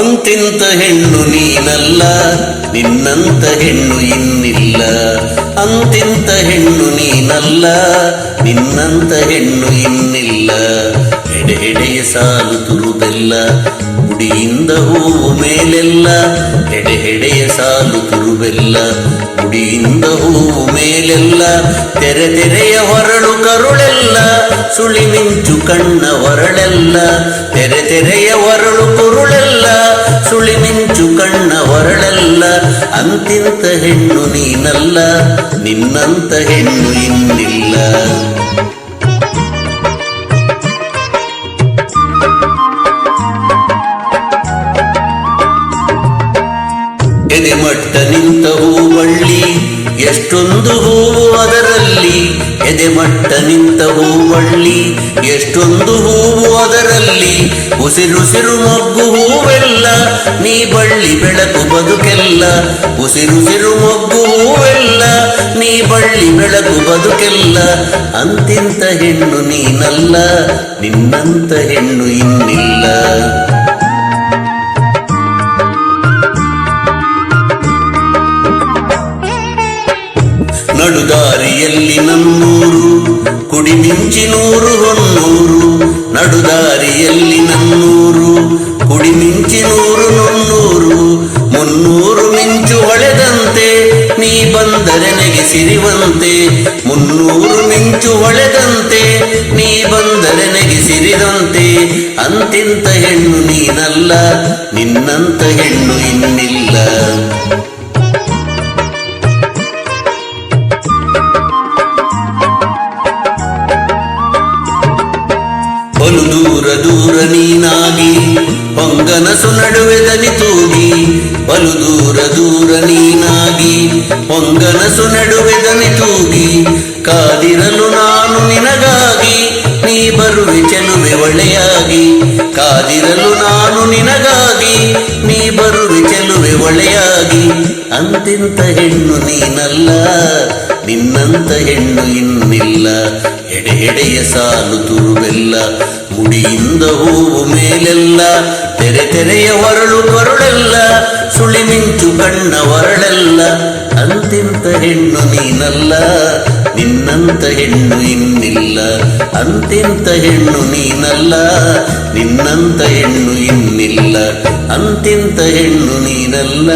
ಅಂತಿಂತ ಹೆಣ್ಣು ನೀನಲ್ಲ, ನಿನ್ನಂತ ಹೆಣ್ಣು ಇನ್ನಿಲ್ಲ. ಅಂತಿಂತ ಹೆಣ್ಣು ನೀನಲ್ಲ, ನಿನ್ನಂತ ಹೆಣ್ಣು ಇನ್ನಿಲ್ಲ. ಎಡೆ ಎಡೆಯ ಸಾಲು ತುರುಬೆಲ್ಲ ಗುಡಿಯಿಂದ ಹೂವು ಮೇಲೆಲ್ಲ. ಎಡೆ ಎಡೆಯ ಸಾಲು ತುರುಬೆಲ್ಲ ಗುಡಿಯಿಂದ ಹೂವು ಮೇಲೆಲ್ಲ. ತೆರೆ ತೆರೆಯ ಹೊರಳು ಕರುಳೆಲ್ಲ, ಸುಳಿ ಮಿಂಚು ಕಣ್ಣ ಹೊರಳೆಲ್ಲ ತೆರೆ ತೆರೆಯ ಹೊರಳು ಕುರುಳೆಲ್ಲ ಸುಳಿ ಮಿಂಚು ಕಣ್ಣ ಹೊರಳಲ್ಲ ಅಂತಿಂತ ಹೆಣ್ಣು ನೀನಲ್ಲ ನಿನ್ನಂತ ಹೆಣ್ಣು ಇನ್ನಿಲ್ಲ. ಎದೆಮಟ್ಟ ನಿಂತ ಹೂವಳ್ಳಿ ಎಷ್ಟೊಂದು ಹೂವು ಅದರಲ್ಲಿ ಎದೆಮಟ್ಟ ನಿಂತ ಹೂವಳ್ಳಿ. ಎಷ್ಟೊಂದು ಹೂವು ಅದರಲ್ಲಿ, ಉಸಿರುಸಿರು ಮೊಗ್ಗು ಹೂವೆಲ್ಲ. ನೀ ಬಳ್ಳಿ ಬೆಳಕು ಬದುಕೆಲ್ಲ, ಉಸಿರುಸಿರು ಮೊಗ್ಗು ಹೂವೆಲ್ಲ. ನೀ ಬಳ್ಳಿ ಬೆಳಕು ಬದುಕೆಲ್ಲ, ಅಂತಿಂತ ಹೆಣ್ಣು ನೀನಲ್ಲ, ನಿನ್ನಂತ ಹೆಣ್ಣು ಇನ್ನಿಲ್ಲ. ಕುಡಿ ಮಿಂಚಿ ನೂರು ಹೊನ್ನೂರು, ನಡುದಾರಿಯಲ್ಲಿ ನನ್ನೂರು. ಕುಡಿ ಮಿಂಚಿ ನೂರು ನೊನ್ನೂರು, ಮುನ್ನೂರು ಮಿಂಚು ಹೊಳೆದಂತೆ, ನೀ ಬಂದರೆ ನೆಗೆ ಸಿರಿವಂತೆ. ಮುನ್ನೂರು ಮಿಂಚು ಹೊಳೆದಂತೆ, ನೀ ಬಂದರೆ ನೆಗೆ ಸಿರಿದಂತೆ. ಅಂತಿಂತ ಹೆಣ್ಣು ನೀನಲ್ಲ, ನಿನ್ನಂತ ಹೆಣ್ಣು ಇನ್ನಿಲ್ಲ. ನೀನಾಗಿ ಪೊಂಗನಸು ನಡುವೆ ದನಿ ತೂಗಿ, ಬಲು ದೂರ ದೂರ ನೀನಾಗಿ ಪೊಂಗನಸು ನಡುವೆ ದನಿ ತೂಗಿ, ಕಾದಿರಲು ನಾನು ನಿನಗಾಗಿ, ನೀ ಬರುವೆ ಚೆಲುವೆ ಒಳೆಯಾಗಿ ಕಾದಿರಲು ನಾನು ನಿನಗಾಗಿ, ನೀ ಬರುವೆ ಚೆಲುವೆ ಒಳೆಯಾಗಿ ಅಂತಿಂತ ಹೆಣ್ಣು ನೀನಲ್ಲ, ನಿನ್ನಂತ ಹೆಣ್ಣು ಇನ್ನಿಲ್ಲ ಎಡೆ ಎಡೆಯ ಸಾಲು ತುರುವೆಲ್ಲ ಮುಡಿಯಿಂದ ಹೂವು ಮೇಲೆಲ್ಲ, ತೆರೆ ತೆರೆಯ ಹೊರಳು ಕೊರಳೆಲ್ಲ, ಸುಳಿ ಮಿಂಚು ಕಣ್ಣ ಹೊರಳೆಲ್ಲ ಅಂತಿಂತ ಹೆಣ್ಣು ನೀನಲ್ಲ, ನಿನ್ನಂತ ಹೆಣ್ಣು ಇನ್ನಿಲ್ಲ, ಅಂತಿಂತ ಹೆಣ್ಣು ನೀನಲ್ಲ, ನಿನ್ನಂತ ಹೆಣ್ಣು ಇನ್ನಿಲ್ಲ, ಅಂತಿಂತ ಹೆಣ್ಣು ನೀನಲ್ಲ.